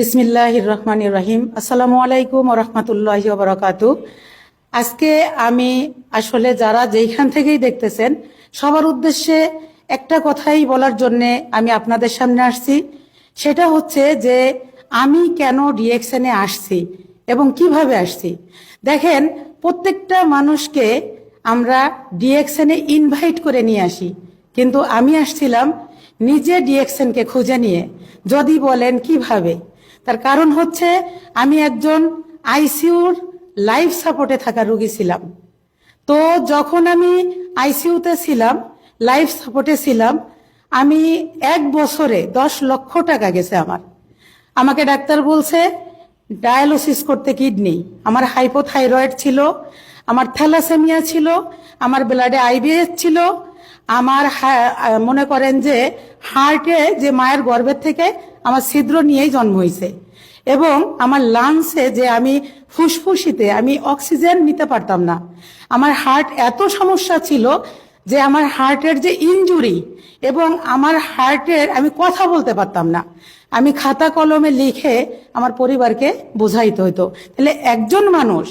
বিসমিল্লাহ রহমান রাহিম। আসসালামু আলাইকুম রহমতুল্লাহ বরকাত আজকে আমি আসলে যারা যেইখান থেকেই দেখতেছেন, সবার উদ্দেশ্যে একটা কথাই বলার জন্যে আমি আপনাদের সামনে আসছি। সেটা হচ্ছে যে, আমি কেন রিয়েকশনে আসছি এবং কীভাবে আসছি? দেখেন, প্রত্যেকটা মানুষকে আমরা ডিএকশনে ইনভাইট করে নিয়ে আসি। কিন্তু আমি আসছিলাম নিজে ডিএকশনকে খুঁজে নিয়ে। যদি বলেন কীভাবে? তার কারণ হচ্ছে আমি একজন আইসিউর লাইফ সাপোর্টে থাকা রোগী ছিলাম। তো যখন আমি আইসিইউতে ছিলাম, লাইফ সাপোর্টে ছিলাম, আমি এক বছরে দশ লক্ষ টাকা গেছে আমার। আমাকে ডাক্তার বলছে, ডায়ালিসিস করতে কিডনি। আমার হাইপোথাইরয়েড ছিল, আমার থ্যালাসেমিয়া ছিল, আমার ব্লাডে আইবিএস ছিল আমার মনে করেন যে হার্টে যে মায়ের গর্ভের থেকে আমার ছিদ্র নিয়েই জন্ম হয়েছে এবং আমার লাংসে যে আমি ফুসফুসিতে আমি অক্সিজেন নিতে পারতাম না। আমার হার্ট এত সমস্যা ছিল যে আমার হার্টের যে ইঞ্জুরি এবং আমার হার্টের আমি কথা বলতে পারতাম না। আমি খাতা কলমে লিখে আমার পরিবারকে বোঝাইতে হতো তাহলে একজন মানুষ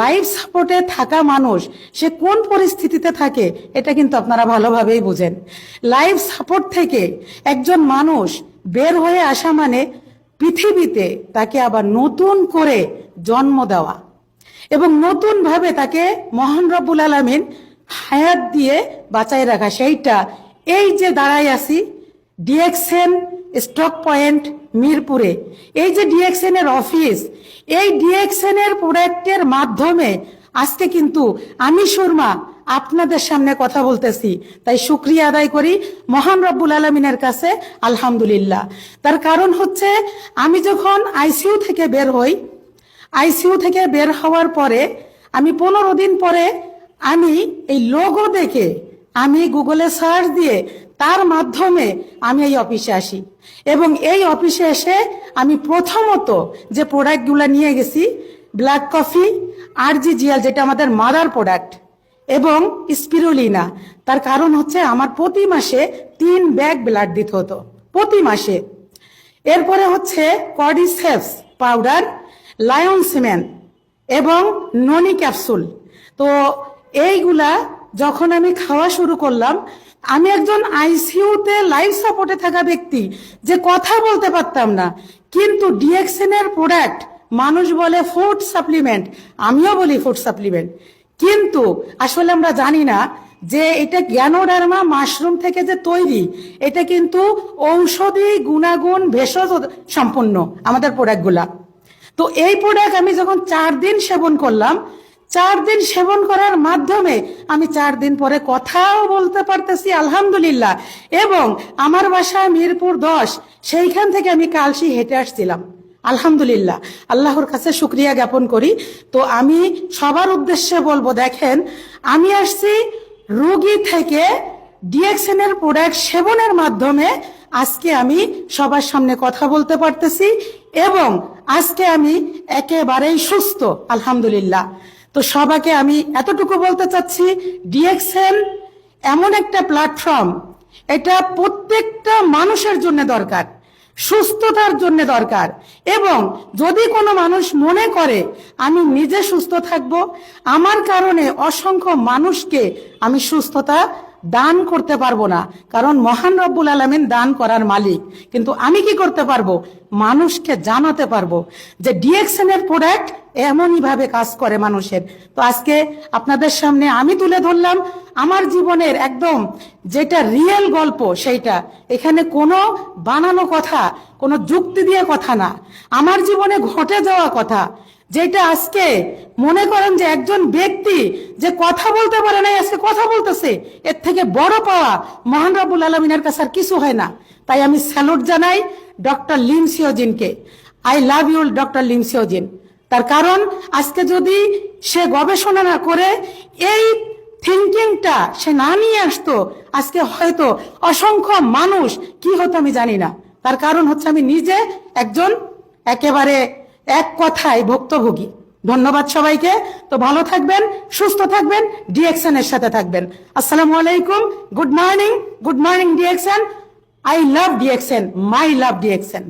লাইফ সাপোর্টে থাকা মানুষ, সে কোন পরিস্থিতিতে থাকে, এটা কিন্তু আপনারা ভালোভাবেই বুঝেন। লাইফ সাপোর্ট থেকে একজন মানুষ বের হয়ে আসা মানে পৃথিবীতে তাকে আবার নতুন করে জন্ম দেওয়া এবং নতুন ভাবে তাকে মহান রব্বুল আলমিন হায়াত দিয়ে বাঁচাই রাখা। সেইটা এই যে দাঁড়াই আছি ডিএক্সএন স্টক পয়েন্ট মিরপুরে। এই যে ডিএক্সএন এর অফিস, এই ডিএক্সএন এর প্রোডাক্টের মাধ্যমে আজকে কিন্তু আমি সুরমা আপনাদের সামনে কথা বলতেছি। তাই শুক্রিয়া আদায় করি মহান রব্বুল আলমিনের কাছে, আলহামদুলিল্লাহ। তার কারণ হচ্ছে, আমি যখন আইসিইউ থেকে বের হই, আইসিইউ থেকে বের হওয়ার পরে আমি পনেরো দিন পরে আমি এই লোগো দেখে আমি গুগলে সার্চ দিয়ে তার মাধ্যমে আমি এই অফিসে আসি। এবং এই অফিসে এসে আমি প্রথমত যে প্রোডাক্টগুলো নিয়ে গেছি, ব্ল্যাক কফি আর জি জিয়াল, যেটা আমাদের মাদার প্রোডাক্ট, এবং স্পিরুলিনা। তার কারণ হচ্ছে আমার প্রতি মাসে তিন ব্যাগ ব্লাড দিতে হতো, প্রতি মাসে। এরপরে হচ্ছে কর্ডিসেপস পাউডার, লায়ন সিমেন্ট, এবং ননি ক্যাপসুল। তো এইগুলা যখন আমি খাওয়া শুরু করলাম আমি একজন আইসিইউতে লাইফ সাপোর্টে থাকা ব্যক্তি, যে কথা বলতে পারতাম না। কিন্তু ডিএক্সএনের প্রোডাক্ট মানুষ বলে ফুড সাপ্লিমেন্ট আমিও বলি ফুড সাপ্লিমেন্ট কিন্তু আসলে আমরা জানি না যে এটা জ্ঞানোডার্মা মাশরুম থেকে যে তৈরি, এটা কিন্তু ঔষধি গুণাগুণ ভেষজ সম্পন্ন আমাদের প্রোডাক্টগুলা তো এই প্রোডাক্ট আমি যখন চার দিন সেবন করলাম চার দিন সেবন করার মাধ্যমে আমি চার দিন পরে কথাও বলতে পারতেছি, আলহামদুলিল্লাহ। এবং আমার বাসা মিরপুর দশ, সেইখান থেকে আমি কালসি হেঁটে আসছিলাম। আলহামদুলিল্লাহ, আল্লাহর কাছে শুক্রিয়া জ্ঞাপন করি। তো আমি সবার উদ্দেশ্যে বলব, দেখেন, আমি আসছি রোগী থেকে ডিএক্সএন এর প্রোডাক্ট সেবনের মাধ্যমে। আজকে আমি সবার সামনে কথা বলতে পারতেছি এবং আজকে আমি একেবারেই সুস্থ, আলহামদুলিল্লাহ। তো সবাইকে আমি এতটুকু বলতে চাচ্ছি ডিএক্সএন এমন একটা প্ল্যাটফর্ম এটা প্রত্যেকটা মানুষের জন্য দরকার, সুস্থতার জন্য দরকার। এবং যদি কোনো মানুষ মনে করে, আমি নিজে সুস্থ থাকব আমার কারণে অসংখ্য মানুষকে আমি সুস্থতা দান করতে পারব না। কারণ মহান রব্বুল আলমিন দান করার মালিক। কিন্তু আমি কি করতে পারব? মানুষকে জানাতে পারব যে ডিএক্সএন এর প্রোডাক্ট এমনই ভাবে কাজ করে মানুষের। তো আজকে আপনাদের সামনে আমি তুলে ধরলাম আমার জীবনের একদম যেটা রিয়েল গল্প সেইটা। এখানে কোনো বানানো কথা, কোনো যুক্তি দিয়ে কথা না। আমার জীবনে ঘটে যাওয়া কথা যেটা আজকে মনে করেন যে একজন ব্যক্তি যে কথা বলতে পারে না আজকে কথা বলতেছে, এর থেকে বড় পাওয়া মহান রাবুল আলমিনের কাছে আর কিছু হয় না। তাই আমি স্যালুট জানাই doctor Lim সিওজিনকে। I love you doctor Lim Seojin. তার কারণ, আজকে যদি সে গবেষণা না করে, এই থিঙ্কিংটা সে না নিয়ে আসতো, আজকে হয়তো অসংখ্য মানুষ, কি হতো আমি জানি না। তার কারণ হচ্ছে আমি নিজে একজন একেবারে এক কথায় ভুক্তভোগী। ধন্যবাদ সবাইকে। তো ভালো থাকবেন, সুস্থ থাকবেন ডিএক্সএন এর সাথে থাকবেন। আসসালামু আলাইকুম। Good morning good morning DXN I love DXN my love DXN